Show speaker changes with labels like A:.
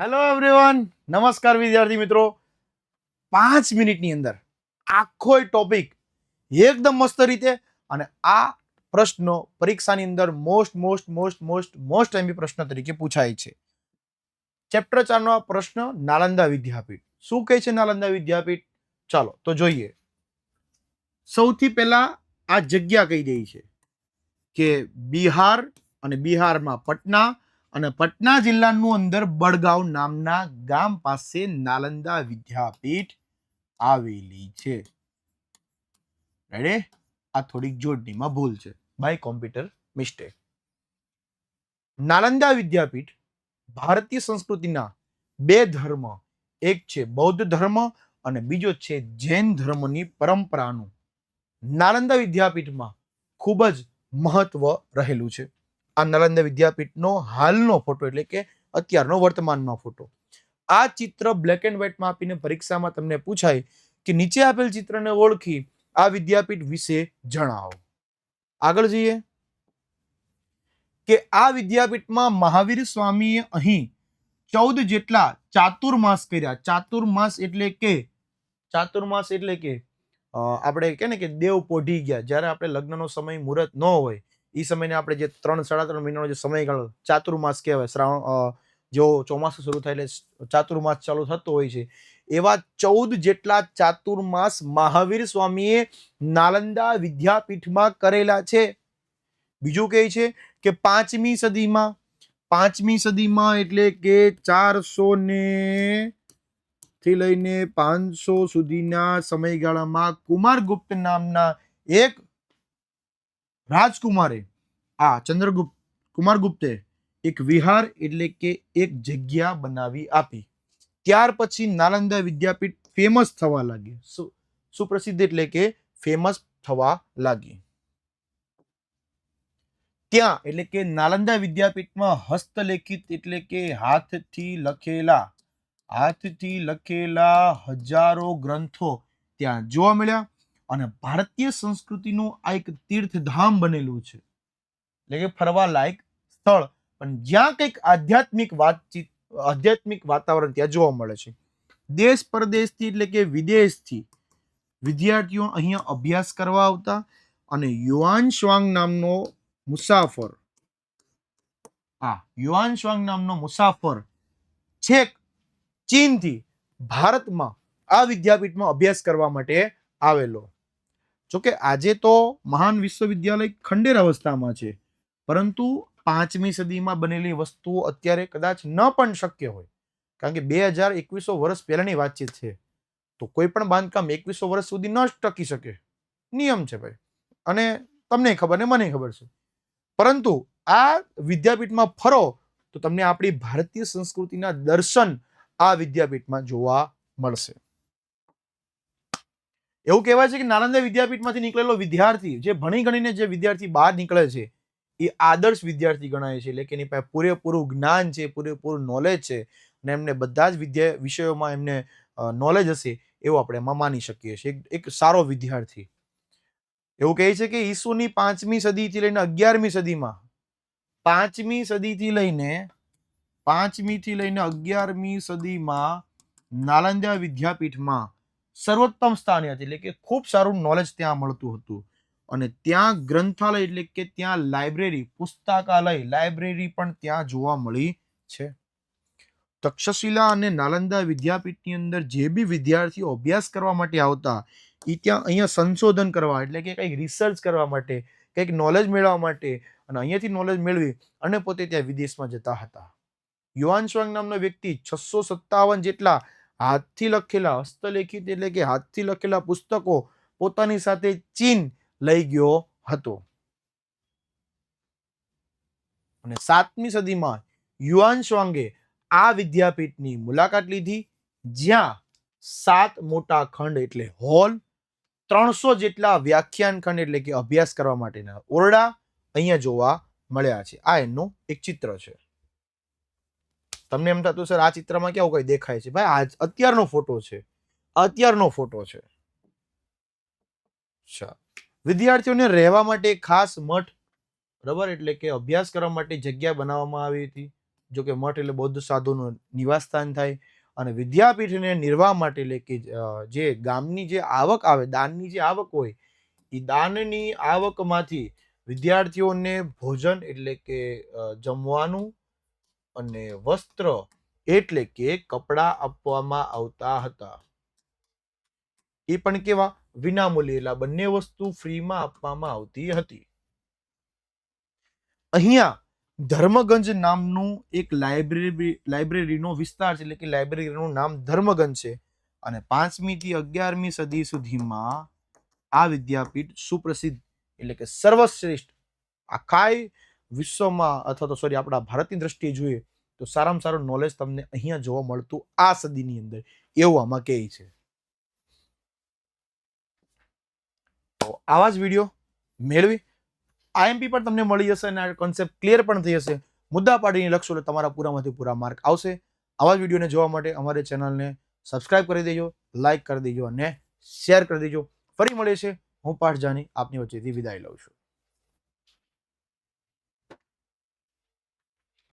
A: Hello everyone નમસ્કાર, વિદ્યાર્થી મિત્રો. પાંચ મિનિટની અંદર આખો ટોપિક એકદમ મસ્ત રીતે અને આ પ્રશ્નો પરીક્ષાની અંદર most most most most most MB પ્રશ્ન તરીકે પૂછાય છે. ચેપ્ટર ચારનો આ પ્રશ્ન નાલંદા વિદ્યાપીઠ. શું કહે છે નાલંદા વિદ્યાપીઠ? ચાલો, તો જોઈએ. સૌથી પહેલા આ જગ્યા કહી દઈ છે કે બિહાર અને બિહારમાં પટના અને પટના જિલ્લાનું અંદર બડગાંવ નામના ગામ પાસે નાલંદા વિદ્યાપીઠ આવેલી છે. રેડી આ થોડીક જોડણીમાં ભૂલ છે. By computer mistake Nalanda Vidyapeeth ભારતીય સંસ્કૃતિના બે ધર્મ, એક છે બૌદ્ધ ધર્મ અને બીજો છે જૈન ધર્મની પરંપરાનું. નાલંદા વિદ્યાપીઠમાં ખૂબ જ મહત્વ રહેલું છે. આ નાલંદા વિદ્યાપીઠનો હાલનો ફોટો, એટલે કે અત્યારનો વર્તમાનનો ફોટો. આ ચિત્ર બ્લેક એન્ડ વ્હાઇટમાં આપીને પરીક્ષામાં તમને પૂછાય કે નીચે આપેલ ચિત્રને ઓળખી આ વિદ્યાપીઠ વિશે જણાવો. આગળ જઈએ. કે આ વિદ્યાપીઠમાં મહાવીર સ્વામીએ અહીં ચૌદ જેટલા ચાતુર્માસ કર્યા. ચાતુર્માસ એટલે કે, ચાતુર્માસ એટલે કે આપણે કે ને કે દેવ પોઢી ગયા. જ્યારે આપણે લગ્નનો સમય, મુહૂર્ત ન હોય એ સમયને આપણે જે ત્રણ, સાડા ત્રણ મહિનાનો જે સમયગાળો, ચાતુર્માસ કહેવાય, શ્રાવણ જો ચોમાસું શરૂ થાય એટલે ચાતુર્માસ ચાલુ થતો હોય છે. એવા ચૌદ જેટલા ચાતુર્માસ મહાવીર સ્વામીએ નાલંદા વિદ્યાપીઠમાં કરેલા છે. બીજું કહે છે કે પાંચમી સદીમાં પાંચમી સદીમાં એટલે કે ચારસો ને થી લઈને પાંચસો સુધીના સમયગાળામાં કુમારગુપ્ત નામના એક રાજકુમારે આ ચંદ્રગુપ્ત, કુમારગુપ્તે એક વિહાર એટલે કે એક જગ્યા બનાવી આપી. ત્યાર પછી નાલંદા વિદ્યાપીઠ ફેમસ થવા લાગી. સુપ્રસિદ્ધ એટલે કે ફેમસ થવા લાગી. ત્યાં એટલે કે નાલંદા વિદ્યાપીઠમાં હસ્તલેખિત એટલે કે હાથથી લખેલા હાથથી લખેલા હજારો ગ્રંથો ત્યાં જોવા મળ્યા. અને ભારતીય સંસ્કૃતિનું આ એક તીર્થધામ બનેલું છે. એટલે કે ફરવા લાયક સ્થળ. પણ જ્યાં કંઈક આધ્યાત્મિક વાતચીત, આધ્યાત્મિક વાતાવરણ ત્યાં જોવા મળે છે. દેશ પરદેશથી એટલે કે વિદેશથી વિદ્યાર્થીઓ અહીંયા અભ્યાસ કરવા આવતા અને યુવાન શ્વાંગ નામનો મુસાફર, હા યુવાન શ્વાંગ નામનો મુસાફર છેક ચીનથી ભારતમાં આ વિદ્યાપીઠમાં અભ્યાસ કરવા માટે આવેલો. જોકે આજે તો મહાન વિશ્વવિદ્યાલય ખંડેર અવસ્થામાં છે, પરંતુ પાંચમી સદીમાં બનેલી વસ્તુઓ અત્યારે કદાચ ન પણ શક્ય હોય, કારણ કે બે હજાર એકવીસો વર્ષ પહેલાની વાતચીત છે. તો કોઈ પણ બાંધકામ એકવીસો વર્ષ સુધી ન ટકી શકે. નિયમ છે ભાઈ. અને તમને ખબર ને મને ખબર છે. પરંતુ આ વિદ્યાપીઠમાં ફરો તો તમને આપણી ભારતીય સંસ્કૃતિના દર્શન આ વિદ્યાપીઠમાં જોવા મળશે. એવું કહેવાય છે કે નાલંદા વિદ્યાપીઠમાંથી નીકળેલો વિદ્યાર્થી, જે ભણી ગણીને જે વિદ્યાર્થી બહાર નીકળે છે, એ આદર્શ વિદ્યાર્થી ગણાય છે. એટલે કે એની પાસે પૂરેપૂરું જ્ઞાન છે, પૂરેપૂરું નોલેજ છે અને એમને બધા જ વિદ્યા વિષયોમાં એમને નોલેજ હશે એવું આપણે એમાં માની શકીએ છીએ. એક- સારો વિદ્યાર્થી. એવું કહે છે કે ઈસુની પાંચમી સદીથી લઈને અગિયારમી સદીમાં, પાંચમી સદીથી લઈને, પાંચમીથી લઈને અગિયારમી સદીમાં નાલંદા વિદ્યાપીઠમાં સર્વોત્તમ સ્થાને હતી. એટલે કે ખૂબ સારું નોલેજ ત્યાં મળતું હતું. અને ત્યાં ગ્રંથાલય એટલે કે ત્યાં લાઇબ્રેરી પુસ્તકાલય લાઇબ્રેરી પણ ત્યાં જોવા મળી છે. તક્ષશિલા અને નાલંદા વિદ્યાપીઠની અંદર જે બી વિદ્યાર્થીઓ અભ્યાસ કરવા માટે આવતા એ ત્યાં અહીંયા સંશોધન કરવા, એટલે કે કંઈક રિસર્ચ કરવા માટે, કંઈક નોલેજ મેળવવા માટે અને અહીંયાથી નોલેજ મેળવી અને પોતે ત્યાં વિદેશમાં જતા હતા. યુવાન સ્વાંગ નામનો વ્યક્તિ છસો સત્તાવન જેટલા હાથથી લખેલા હસ્તલેખિત એટલે કે હાથથી લખેલા પુસ્તકો પોતાની સાથે ચીન લઈ ગયો હતો. અને સાતમી સદીમાં યુવાન શ્વાંગે આ વિદ્યાપીઠની મુલાકાત લીધી, જ્યાં સાત મોટા ખંડ એટલે હોલ, ત્રણસો જેટલા વ્યાખ્યાન ખંડ એટલે કે અભ્યાસ કરવા માટેના ઓરડા અહીંયા જોવા મળ્યા છે. આ એમનું એક ચિત્ર છે. તમને એમ થતું સર આ ચિત્રમાં કેવું કઈ દેખાય છે? ભાઈ આ અત્યારનો ફોટો છે. અત્યારનો ફોટો છે. અચ્છા. વિદ્યાર્થીઓને રહેવા માટે ખાસ મઠ, બરાબર? એટલે કે અભ્યાસ કરવા માટે જગ્યા બનાવવામાં આવી હતી. જો કે મઠ એટલે બૌદ્ધ સાધુનું નિવાસસ્થાન થાય. અને વિદ્યાપીઠને નિર્વાહ માટે એટલે કે જે ગામની જે આવક આવે, દાનની જે આવક હોય એ દાનની આવકમાંથી વિદ્યાર્થીઓને ભોજન એટલે કે જમવાનું અને વસ્ત્ર એટલે કે કપડાં આપવામાં આવતા હતા. એ પણ કેવા? વિનામૂલ્યે એટલે બંને વસ્તુ ફ્રીમાં આપવામાં આવતી હતી. અહીંયા ધર્મગંજ નામનું એક લાઇબ્રેરી, લાઇબ્રેરીનો વિસ્તાર છે, એટલે કે લાઇબ્રેરીનું નામ ધર્મગંજ છે. અને પાંચમી થી અગિયારમી સદી સુધીમાં આ વિદ્યાપીઠ સુપ્રસિદ્ધ એટલે કે સર્વશ્રેષ્ઠ, આખાય વિશ્વમાં અથવા તો સોરી આપણા ભારતની દ્રષ્ટિએ જોઈએ તો સારામાં સારું નોલેજ તમને અહીંયા જોવા મળતું આ સદીની અંદર. એવું આમાં કહે છે. તો આવા જ વીડિયો મેળવી. આઈએમપી પણ તમને મળી જશે અને આ કોન્સેપ્ટ ક્લિયર પણ થઈ જશે. મુદ્દા પાડીને લખશો એટલે તમારા પૂરામાંથી પૂરા માર્ક આવશે. આવા જ વિડીયોને જોવા માટે અમારી ચેનલને સબસ્ક્રાઇબ કરી દેજો લાઇક કરી દેજો અને શેર કરી દેજો. ફરી મળે છે હું પાઠ જાની આપની વચ્ચેથી વિદાય લઉં છું.